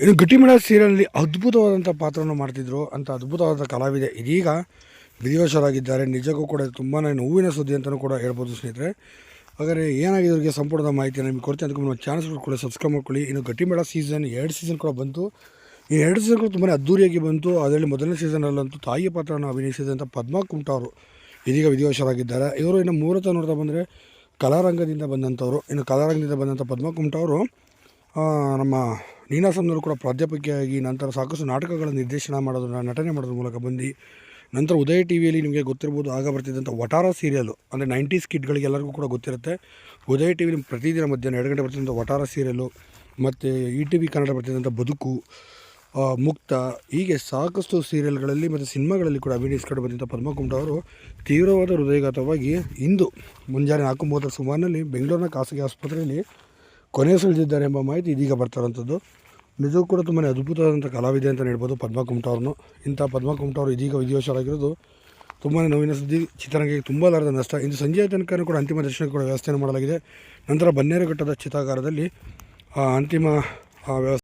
ಇನ್ನು ಗಟ್ಟಿಮಳ ಸೀರಿಯಲ್ನಲ್ಲಿ ಅದ್ಭುತವಾದಂಥ ಪಾತ್ರವನ್ನು ಮಾಡ್ತಿದ್ರು. ಅಂತ ಅದ್ಭುತವಾದ ಕಲಾವಿದೆ ಇದೀಗ ವಿಧಿವಶರಾಗಿದ್ದಾರೆ. ನಿಜಕ್ಕೂ ಕೂಡ ತುಂಬಾ ನೋವಿನ ಸುದ್ದಿ ಅಂತಲೂ ಕೂಡ ಹೇಳ್ಬೋದು ಸ್ನೇಹಿತರೆ. ಹಾಗಾದರೆ ಏನಾಗಿದೆ ಅವರಿಗೆ ಸಂಪೂರ್ಣ ಮಾಹಿತಿ ನಿಮಗೆ ಕೊಡ್ತೀನಿ. ಅದಕ್ಕೆ ನಮ್ಮ ಚಾನಲ್ಸ್ ಕೂಡ ಸಬ್ಸ್ಕ್ರೈಬ್ ಮಾಡ್ಕೊಳ್ಳಿ. ಇನ್ನು ಗಟ್ಟಿಮೇಳ ಸೀಸನ್ ಎರಡು ಸೀಸನ್ ಕೂಡ ಬಂತು. ಈ ಎರಡು ಸೀಸನ್ ಕೂಡ ತುಂಬಾ ಅದ್ದೂರಿಯಾಗಿ ಬಂತು. ಅದರಲ್ಲಿ ಮೊದಲನೇ ಸೀಸನಲ್ಲಂತೂ ತಾಯಿಯ ಪಾತ್ರವನ್ನು ಅಭಿನಯಿಸಿದಂಥ ಪದ್ಮಾ ಕುಮಟಾ ಅವರು ಇದೀಗ ವಿಧಿವಶರಾಗಿದ್ದಾರೆ. ಇವರು ಇನ್ನು ಮೂಲತಃ ನೋಡ್ತಾ ಬಂದರೆ ಕಲಾರಂಗದಿಂದ ಬಂದಂಥವ್ರು. ಇನ್ನು ಕಲಾರಂಗದಿಂದ ಬಂದಂಥ ಪದ್ಮಾ ಕುಮಟಾ ಅವರು ನಮ್ಮ ನೀನಾಸಂನವರು ಕೂಡ ಪ್ರಾಧ್ಯಾಪಕಿಯಾಗಿ ನಂತರ ಸಾಕಷ್ಟು ನಾಟಕಗಳ ನಿರ್ದೇಶನ ಮಾಡೋದನ್ನು ನಟನೆ ಮಾಡೋದ್ರ ಮೂಲಕ ಬಂದು, ನಂತರ ಉದಯ ಟಿ ವಿಯಲ್ಲಿ ನಿಮಗೆ ಗೊತ್ತಿರ್ಬೋದು ಆಗ ಬರ್ತಿದ್ದಂಥ ವಟಾರ ಸೀರಿಯಲು ಅಂದರೆ ನೈಂಟೀಸ್ ಕಿಡ್ಗಳಿಗೆ ಎಲ್ಲರಿಗೂ ಕೂಡ ಗೊತ್ತಿರುತ್ತೆ. ಉದಯ ಟಿ ವಿಲಿ ಪ್ರತಿದಿನ ಮಧ್ಯಾಹ್ನ ಎರಡು ಗಂಟೆ ಬರ್ತಿದ್ದಂಥ ವಟಾರ ಸೀರಿಯಲು ಮತ್ತು ಇ ಟಿ ವಿ ಕನ್ನಡ ಬರ್ತಿದ್ದಂಥ ಬದುಕು ಮುಕ್ತ, ಹೀಗೆ ಸಾಕಷ್ಟು ಸೀರಿಯಲ್ಗಳಲ್ಲಿ ಮತ್ತು ಸಿನಿಮಾಗಳಲ್ಲಿ ಕೂಡ ಅಭಿನಯಿಸ್ಕೊಂಡು ಬಂದಿದ್ದ ಪದ್ಮಕುಂಡ ಅವರು ತೀವ್ರವಾದ ಹೃದಯಘಾತವಾಗಿ ಇಂದು ಮುಂಜಾನೆ ನಾಲ್ಕು ಮೂವತ್ತರ ಸುಮಾರಿನಲ್ಲಿ ಬೆಂಗಳೂರಿನ ಖಾಸಗಿ ಆಸ್ಪತ್ರೆಯಲ್ಲಿ ಕೊನೆಯುಸಿಳಿದಿದ್ದಾರೆ ಎಂಬ ಮಾಹಿತಿ ಇದೀಗ ಬರ್ತಾರಂಥದ್ದು ನಿಜಕ್ಕೂ ಕೂಡ ತುಂಬಾ ಅದ್ಭುತವಾದಂಥ ಕಲಾವಿದೆ ಅಂತ ಹೇಳ್ಬೋದು ಪದ್ಮ ಕುಮಟವ್ರನ್ನು ಇಂಥ ಪದ್ಮಕುಮಟ ಅವರು ಇದೀಗ ವಿಧಿವಶರಾಗಿರೋದು ತುಂಬಾ ನೋವಿನ ಸುದ್ದಿ, ಚಿತ್ರರಂಗಕ್ಕೆ ತುಂಬ ಲಾರದ ನಷ್ಟ. ಇಂದು ಸಂಜೆಯ ತನಕ ಕೂಡ ಅಂತಿಮ ದರ್ಶನ ಕೂಡ ವ್ಯವಸ್ಥೆಯನ್ನು ಮಾಡಲಾಗಿದೆ. ನಂತರ ಬನ್ನೇರುಘಟ್ಟದ ಚಿತಾಗಾರದಲ್ಲಿ ಅಂತಿಮ ವ್ಯವಸ್ಥೆ